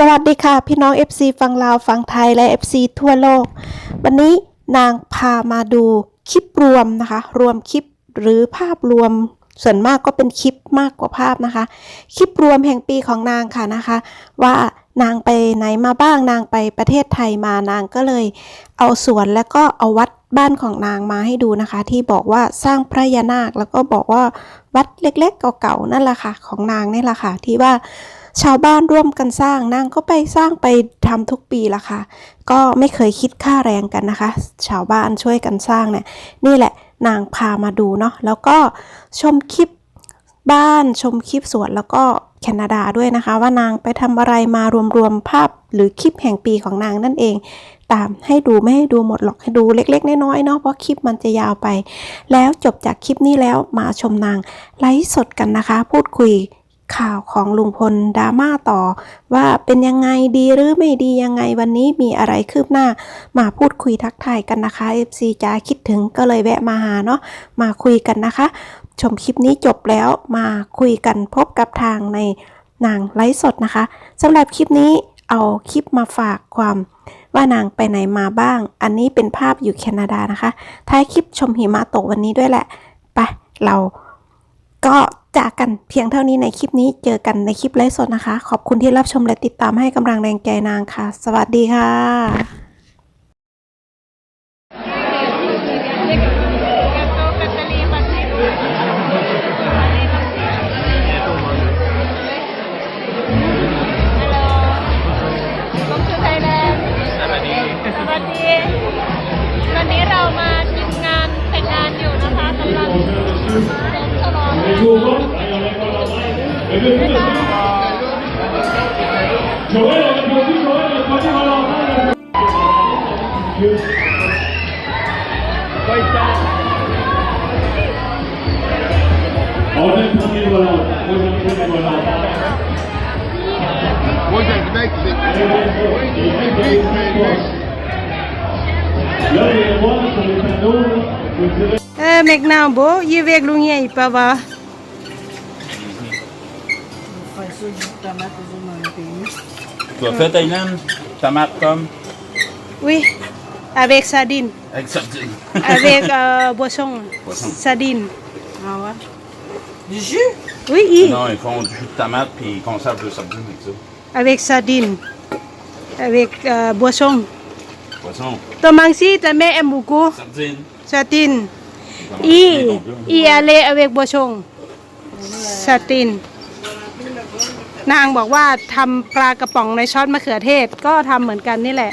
สวัสดีค่ะ พี่น้อง FC ฟังลาวฟังไทยและ FC ทั่วโลก วันนี้นางพามาดูคลิปรวมนะคะ รวมคลิปหรือภาพรวม ส่วนมากก็เป็นคลิปมากกว่าภาพนะคะ คลิปรวมแห่งปีของนางค่ะนะคะ ว่านางไปไหนมาบ้างนางไปประเทศไทยมานางก็เลยเอาสวนแล้วก็เอาวัดบ้านของนางมาให้ดูนะคะ ที่บอกว่าสร้างพระยานาคแล้วก็บอกว่าวัดเล็กๆเก่าๆนั่นแหละค่ะ ของนางนี่แหละค่ะที่ว่า ชาวบ้านร่วมกันสร้างนางก็ไปสร้างไปทำทุกปีละค่ะ ก็ไม่เคยคิดค่าแรงกันนะคะ ชาวบ้านช่วยกันสร้างเนี่ยนี่แหละนางพามาดูเนาะแล้วก็ชมคลิปบ้านชมคลิปสวนแล้วก็แคนาดาด้วยนะคะ ว่านางไปทำอะไรมารวมๆภาพหรือคลิปแห่งปีของนางนั่นเอง ตามให้ดูไม่ให้ดูหมดหรอกให้ดูเล็กๆน้อยๆเนาะเพราะคลิปมันจะยาวไป แล้วจบจากคลิปนี้แล้วมาชมนางไลฟ์สดกันนะคะ พูดคุย ข่าวของลุงพลดราม่าต่อ ว่าเป็นยังไงดีหรือไม่ดียังไงวันนี้มีอะไรคืบหน้า มาพูดคุยทักทายกันนะคะ FC จ้าคิดถึงก็เลยแวะมาหาเนาะมาคุยกันนะคะ ชมคลิปนี้จบแล้วมาคุยกันพบกับทางในนางไลฟ์สดนะคะสำหรับคลิปนี้เอาคลิปมาฝากความว่านางไปไหนมาบ้าง อันนี้เป็นภาพอยู่แคนาดานะคะท้ายคลิปชมหิมะตกวันนี้ด้วยแหละ ไป เรา ก็จากกันเพียงเท่านี้ในคลิปนี้เจอกันในคลิปไลฟ์สดนะคะ ขอบคุณที่รับชมและติดตามให้กำลังแรงใจนางค่ะ สวัสดีค่ะ On maintenant, beau, il y a il peut. Tu as fait Tomate comme Oui. Avec sardine, avec sardine. avec euh, boisson, Boisson. sardine. Ah ouais. Du jus Oui, oui, Non, ils font du jus de tomate puis ils conservent le sardine avec ça. avec sardine, avec euh, boisson. Poisson, Tomansi, ta mère aime beaucoup sardine. sardine. Comment Et, on dit, et aller avec boisson, sardine. นางบอกว่าทำปลากระป๋องในช้อนมะเขือเทศก็ทำเหมือนกันนี่แหละ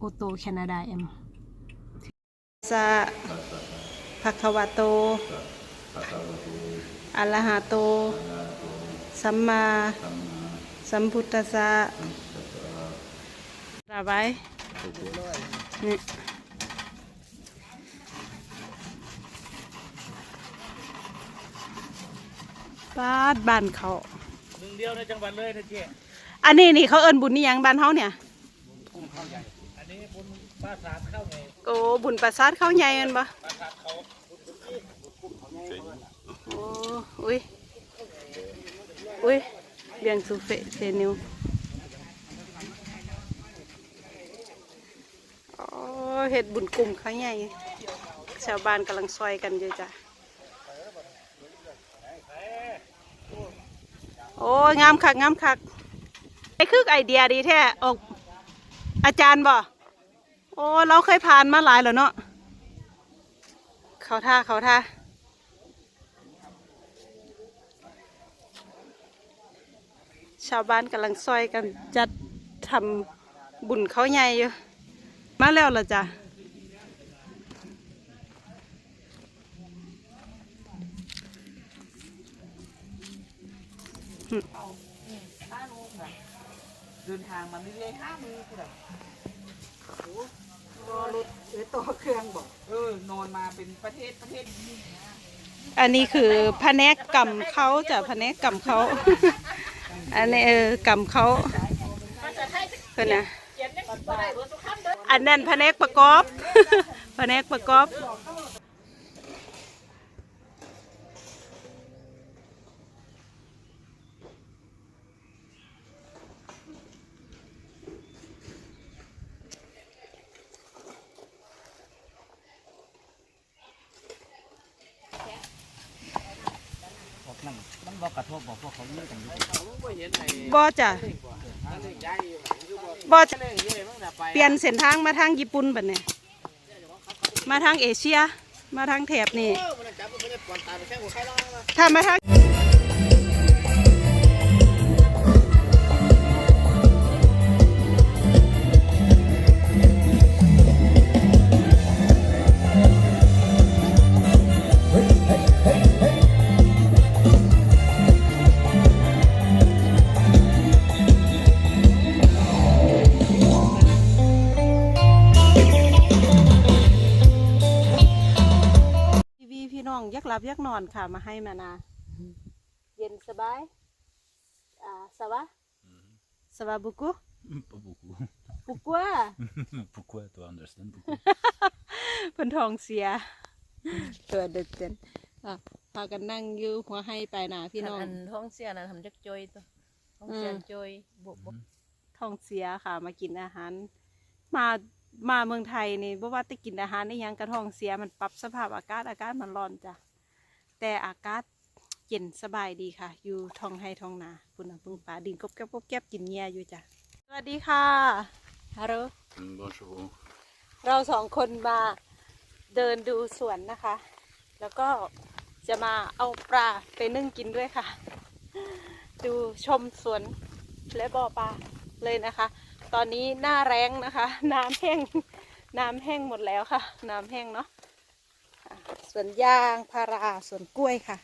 โอโตแคนาดาเอ็มสะภะคะวะโตอะระหะโต สัมมาสัมพุทธัสสะระบายนี่บ้านบ้านเขาหนึ่งเดียวในจังหวัดเลยนะเจ๊อันนี้นี่เขาเอิ้นบุญนี่ยังบ้านเขาเนี่ยอันนี้บุญ ปราสาทเข้าใหญ่โอ้บุญปราสาทเข้าใหญ่กันปะโอ้อุ้ยอุ้ยเบียงสูเฟเซนิวโอ้เห็ดบุญกลุ่มเขาใหญ่ชาวบ้านกำลังซอยกันอยู่จ้ะโอ้ยงามคักงามคักไอ้คือไอเดียดีแท้ออกอาจารย์บ่ อ้เราเคยผ่านมาหลายแล้วเนาะเขาท่าเขาท่าชาวบ้านกำลังซอยกันจัดทำบุญเขาใหญ่อยู่ มาแล้วละจ้ะเดินทางมาไม่เลยห รอจ้ะอันนี้คือพะแนกกำเขาจ้ะพะแนกกำเขา อันนี้เออกำเขาเพื่อนนะอันนั้นพะแนกประกอบพะแนกประกอบ มันบอกกระทบบอกพวกเขาเยอะกันอยู่ บ่จ้ะบ่จะเปลี่ยนเส้นทางมาทางญี่ปุ่นบัดนี้มาทางเอเชีย มาทางแถบนี่ถ้ามาทาง หลับยักนอนค่ะ มาให้มานา เย็นสบาย อ่าสวะสวะบุกุ Pas beaucoup. บุกัว Pourquoi toi understand pourquoi เพิ่นท้องเสีย ตัวเด็ดเจนอะพากันนั่งอยู่หัวให้ไปหนาพี่น้องอันท้องเสียนะทำจักจอยตัวท้องเสียอืมจอยบวกบวกท้องเสียค่ะ มากินอาหาร มามาเมืองไทยนี่บ่ว่าจะกินอาหารได้ยังกระท้องเสียมันปรับสภาพอากาศอากาศมันร้อนจ้ะ แต่อากาศเย็นสบายดีค่ะ อยู่ท้องให้ท้องนาปุ่นน่ะพึ่งป่าดินกบแก๊บกบแก๊บกินเงียอยู่จ้ะสวัสดีค่ะฮัลโหล Bonjour. เราสองคนมาเดินดูสวนนะคะ แล้วก็จะมาเอาปลาไปนึ่งกินด้วยค่ะ ดูชมสวนและบ่อปลาเลยนะคะ ตอนนี้หน้าแรงนะคะ น้ำแห้ง น้ำแห้งหมดแล้วค่ะ น้ำแห้งเนาะอะ สวนยางพาราสวนกล้วยค่ะ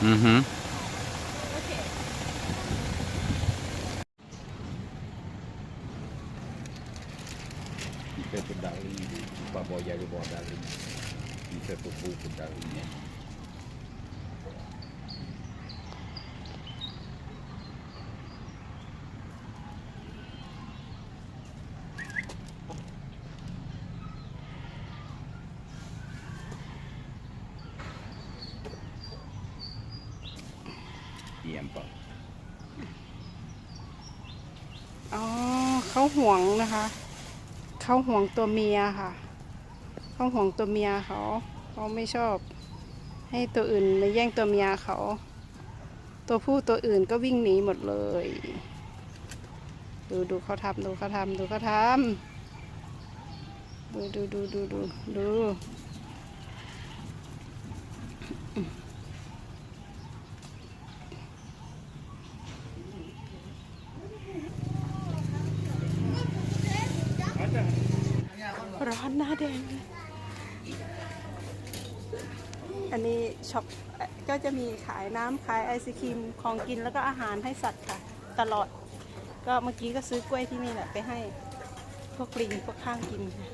Mhm. Voir Darling. Il fait pour vous, pour Darling. Il aime pas. อ๋อเขาห่วงนะคะ เขาห่วงตัวเมียค่ะ เขาห่วงตัวเมียเขา เขาไม่ชอบ ให้ตัวอื่นมาแย่งตัวเมียเขา ตัวผู้ตัวอื่นก็วิ่งหนีหมดเลย ดูดูเขาทำดูเขาทำดูเขาทำดูดูดูดูดูดู ร้อนหน้าแดงเลยอันนี้ช็อปก็จะมีขายน้ำขายไอศครีมของกินแล้วก็อาหารให้สัตว์ค่ะ ตลอด ก็เมื่อกี้ก็ซื้อกล้วยที่นี่แหละไปให้พวกลิงพวกข้างกินค่ะ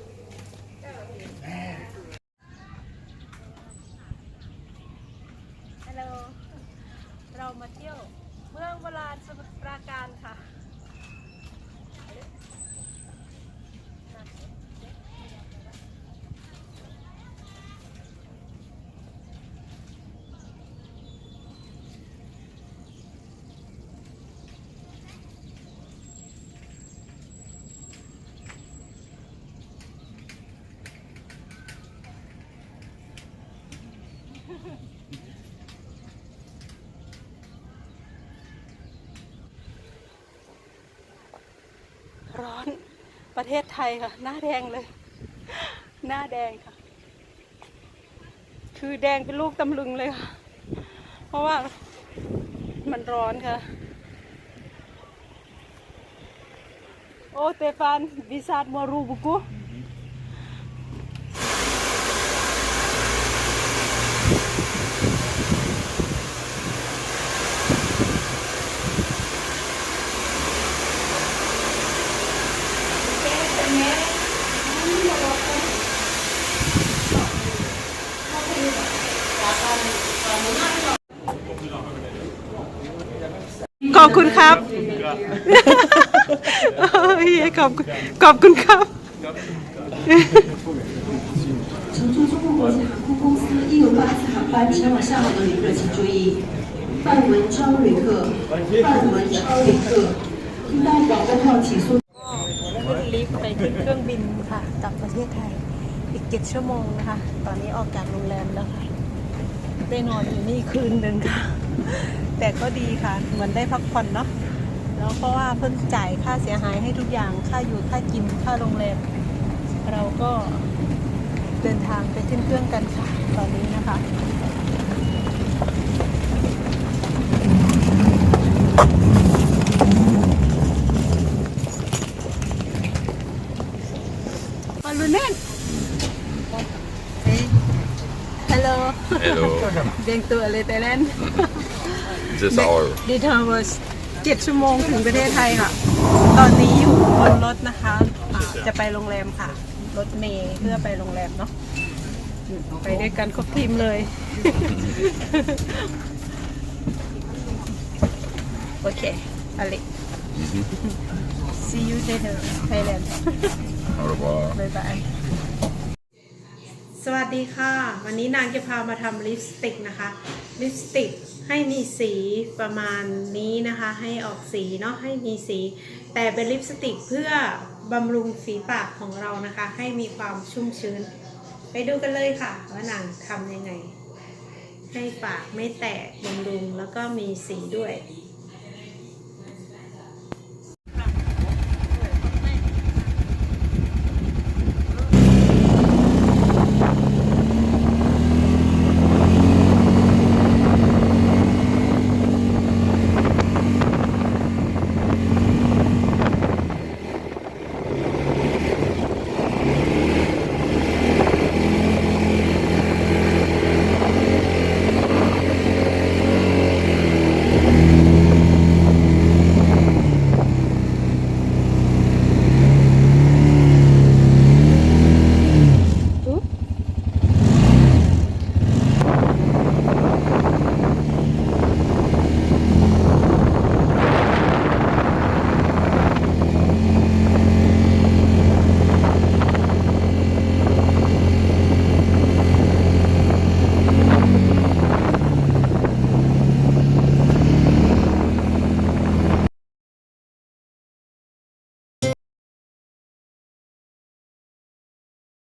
ฮัลโหลเรามาเที่ยวเมืองโบราณสมุทรปราการค่ะ ร้อน ประเทศไทยค่ะ หน้าแดงเลย หน้าแดงค่ะ คือแดงเป็นลูกตำลึงเลยค่ะ เพราะว่ามันร้อนค่ะ โอ้เตฟานวิซาดมัวรูบุกุ ขอบคุณครับ โอ้ยขอบคุณขอบคุณครับ 乘坐中国国际航空公司一九八次航班前往厦门的旅客请注意，范文超旅客，范文超旅客，听到广播号请速。 ขึ้นลิฟต์ไปที่เครื่องบินค่ะกลับประเทศไทย อีกเจ็ดชั่วโมงนะคะ ตอนนี้ออกจากโรงแรมแล้วค่ะ ได้นอนอยู่นี่คืนหนึ่งค่ะ แต่ก็ดีค่ะ เหมือนได้พักผ่อนเนาะแล้วเพราะว่าเพิ่งจ่ายค่าเสียหายให้ทุกอย่างค่าอยู่ค่ากินค่าโรงแรมเราก็เดินทางไปขึ้นเครื่องกันค่ะ ตอนนี้นะคะ มาลุเน่นฮัลโหล Hello. เด้ งตัวเลยแต่เล่น This hour. ดิทาวเวอร์สเจ็ดชั่วโมงถึงประเทศไทยค่ะ ตอนนี้อยู่บนรถนะคะอ่าจะไปโรงแรมค่ะ รถเมย์เพื่อไปโรงแรมเนาะอืมไปด้วยกันครบทีมเลย โอเคอลิ see you later Thailand Au revoir. บ๊ายบาย สวัสดีค่ะ วันนี้นางจะพามาทำลิปสติกนะคะ ลิปสติกให้มีสีประมาณนี้นะคะ ให้ออกสีเนาะให้มีสี แต่เป็นลิปสติกเพื่อบำรุงฝีปากของเรานะคะ ให้มีความชุ่มชื้น ไปดูกันเลยค่ะ ว่านางทำยังไง ให้ปากไม่แตกบำรุงแล้วก็มีสีด้วย